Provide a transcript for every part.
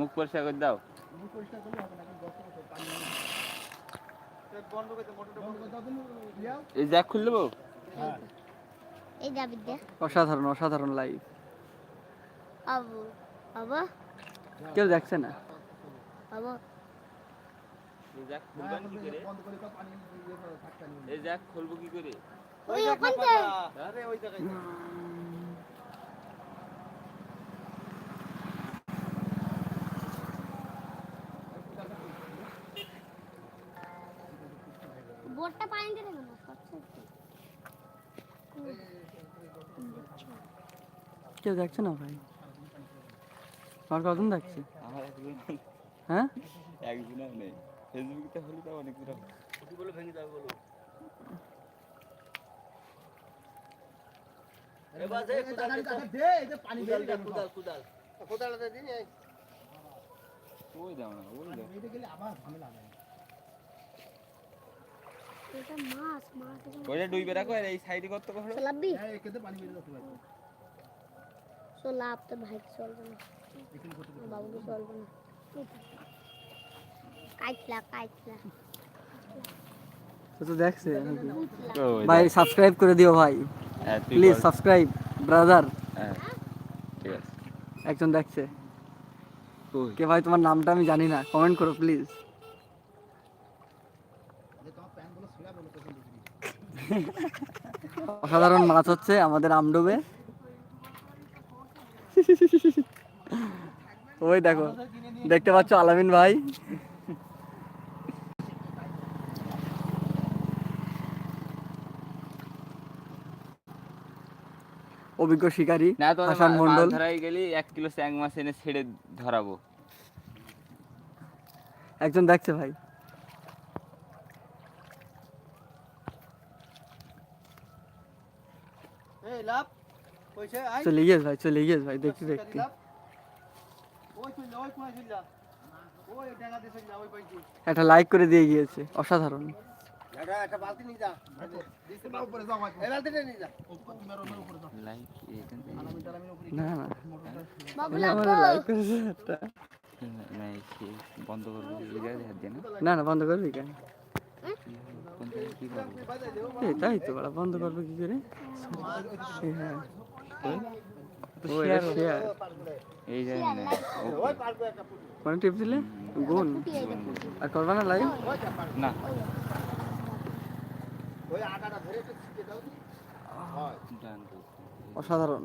মুখ পরিষ্কার করে দাও। মুখ পরিষ্কার করলে হবে না এই জ্যাক খুলে দেবো? এই যাবি অসাধারণ অসাধারণ লাইভ আবু বাবা। কেউ দেখছে না? এই জ্যাক খুলবেন কি করে? বন্ধ করে দাও, পানি করে থাকতে নেই। এই জ্যাক খুলবো কি করে? ওই ওখান আরে ওই জায়গায়। বোটটা পানিতে রেখে না কেউ দেখছে না ভাই? আমার কজন দেখছে? আমার একজন হ্যাঁ? একজনও নেই। ফেসবুকে হলে তো অনেক দূর বলে ভেঙে যাবে বলো। এবার দে কোদাল দে এই যে পানি বেরিয়ে গেল কোদাল কোদাল। কোদালটা দিন এই। ওই দাও না ওই দাও বেরিয়ে গেলে আবার ঝামেলা হবে এটা মাছ মাছ ওইটা ডুইবে রাখো আর এই সাইডে কত করো চলাবি হ্যাঁ একেতে পানি বেরিয়ে যাচ্ছে ভাই চলাব তো ভাই চলবে না বাবুকে চলবে না কাইটলা কাইটলা তো তো দেখছে ভাই সাবস্ক্রাইব করে দিও ভাই। প্লিজ সাবস্ক্রাইব ব্রাদার ঠিক আছে। একজন দেখছে। কে ভাই তোমার নামটা আমি জানি না। কমেন্ট করো প্লিজ যে তোমার প্যান্টগুলো ছিঁড়া বলো পেছন দিকে অসাধারণ মাছ হচ্ছে আমাদের আমডোবে। ওই দেখো দেখতে পাচ্ছ আলামিন ভাই। অভিজ্ঞ শিকারী হাসান মন্ডল ধরাই গেলি এক কিলো চ্যাং মাছ এনে ছেড়ে ধরাবো। একজন দেখছে ভাই। চলে গিয়েছে ভাই চলে গিয়েছে ভাই দেখতে দেখতে। একটা লাইক করে দিয়ে গিয়েছে অসাধারণ। না না। বাবু আমার লাইক করেছে একটা। না সে বন্ধ করব না না বন্ধ করবি কেন? তাই তো বড় বন্ধ করবে কি করে? হ্যাঁ এই মানে টিপ দিলে? গুণ। আর করবা না লাইভ না। অসাধারণ।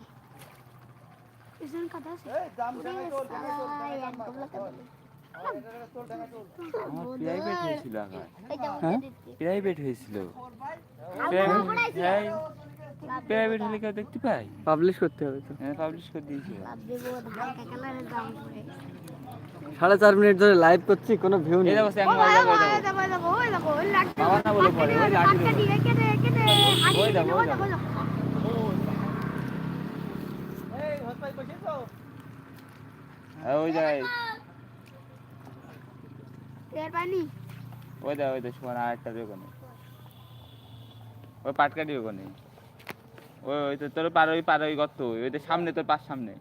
পিছন কাটা আছে। এই দাম দামে চল দামে চল। দাম দামে প্রাইভেট হয়েছিল হ্যাঁ? প্রাইভেট হয়েছিল। প্রাইভেট হলে কেউ দেখতে পাই। পাবলিশ করতে হবে হ্যাঁ পাবলিশ করে দিয়েছি। সাড়ে চার মিনিট ধরে লাইভ করছি কোনো ভিউ নেই। বাবা হ্যাঁ, ওই জায়গায় এর পানি ওই দেখো ওই দেখো সমান আরেকটা ওখানে ওই পাটকাটি ওখানে ওই ওই তো তোর পার ওই পার ওই গর্ত ওই ওই তো সামনে তোর পাশ সামনে।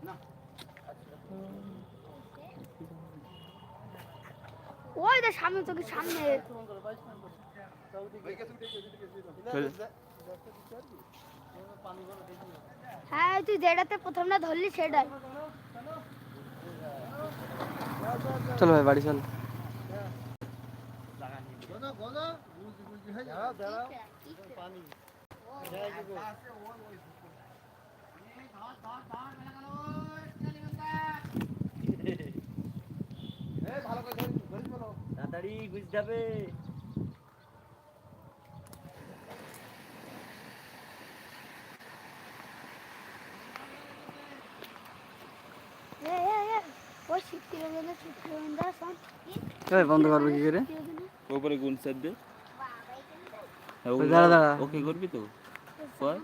ওই সামনে তোকে সামনে। হ্যাঁ তুই যেটাতে প্রথমটা ধরলি সেটাই। চলো ভাই বাড়ি চল। তাড়াতাড়ি গুজ হবে এই বন্ধ করবে কি করে? ওপরে গুণ সার দে। দাঁড়া, দাঁড়া। ওকে করবি তো? কর।